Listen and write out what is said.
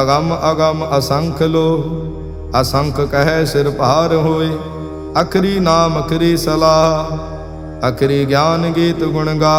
ਅਗਮ ਅਗਮ ਅਸੰਖ ਲੋ, ਅਸੰਖ ਕਹੈ ਸਿਰ ਭਾਰ ਹੋਏ, ਅਖਰੀ ਨਾਮ ਅਖਰੀ ਸਲਾਹ, ਅਖਰੀ ਗਿਆਨ ਗੀਤ ਗੁਣ ਗਾ